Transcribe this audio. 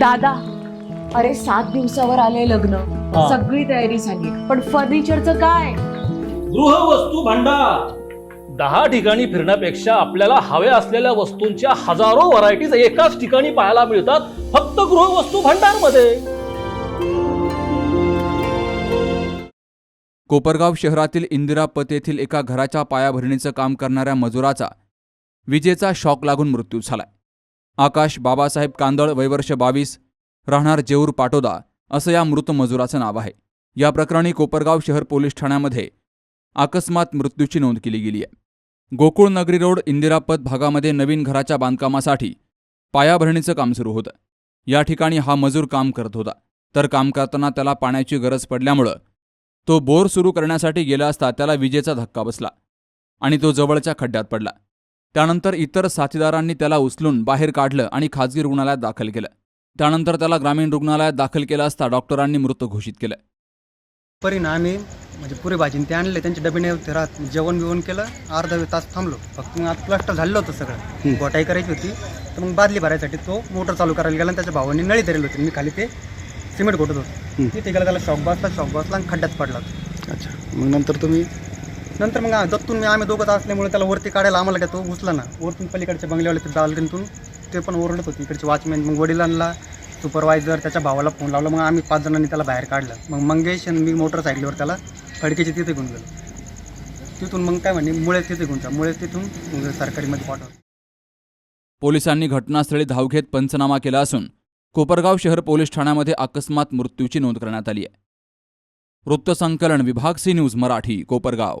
दादा अरे सात दिवसावर आले लग्न. हा. सगळी तयारी झाली. पण फर्निचरचं काय? गृहवस्तू भांडार. दहा ठिकाणी फिरण्यापेक्षा आपल्याला हव्या असलेल्या वस्तूंच्या हजारो व्हरायटीज एकाच ठिकाणी पाहायला मिळतात फक्त गृहवस्तू भांडारमध्ये कोपरगाव शहरातील इंदिरा पत येथील एका घराच्या पायाभरणीचं काम करणाऱ्या मजुराचा विजेचा शॉक लागून मृत्यू झालाय. आकाश बाबासाहेब कांदळ वयवर्ष बावीस राहणार जेऊर पाटोदा असं या मृत मजुराचं नाव आहे. या प्रकरणी कोपरगाव शहर पोलीस ठाण्यामध्ये अकस्मात मृत्यूची नोंद केली गेली आहे गोकुळ नगरी रोड इंदिरापद भागामध्ये नवीन घराच्या बांधकामासाठी पायाभरणीचं काम सुरू होतं. या ठिकाणी हा मजूर काम करत होता. तर काम करताना त्याला पाण्याची गरज पडल्यामुळं तो बोर सुरू करण्यासाठी गेला असता त्याला विजेचा धक्का बसला आणि तो जवळच्या खड्ड्यात पडला. त्यानंतर इतर साथीदारांनी त्याला उचलून बाहेर काढलं आणि खाजगी रुग्णालयात दाखल केलं. त्यानंतर त्याला ग्रामीण रुग्णालयात दाखल केलं असता डॉक्टरांनी मृत घोषित केलं. परिणामी म्हणजे पुरे भाजीने ते आणले त्यांचे डबे राहत. जेवण बिवण केलं अर्धा तास थांबलो. फक्त मग आता प्लास्टर झालं होतं सगळं. गोटाई करायची होती. तर मग बादली भरायसाठी तो मोटर चालू करायला गेला आणि त्याच्या भावाने नळी धरेल होती. मी खाली ते सिमेंट घोटत होतो. तिथे गेला त्याला शॉक बसला शॉक बसला आणि खड्ड्यात पडला. अच्छा. मग नंतर तुम्ही नंतर मग जत्तून दत्तून मी आम्ही दोघंच असल्यामुळे त्याला वरती काढायला आम्हाला काय तो घुसला ना. वरतून पलीकडच्या बंगल्यावाले ते बाल्कनीतून ते पण ओरडत होते. इकडचे वॉचमॅन मग वडिलांना सुपरवायझर त्याच्या भावाला फोन लावला. मग आम्ही पाच जणांनी त्याला बाहेर काढलं. मग मंगेश आणि मी मोटरसायकलीवर त्याला खडकीचे तिथे घेऊन गेलो. तिथून मग काय म्हणे मुळे तिथे घेऊन जा. मुळे तिथून सरकारीमध्ये पाठवलं. पोलिसांनी घटनास्थळी धाव घेत पंचनामा केला असून कोपरगाव शहर पोलीस ठाण्यामध्ये अकस्मात मृत्यूची नोंद करण्यात आली आहे. वृत्तसंकलन विभाग सी न्यूज मराठी कोपरगाव.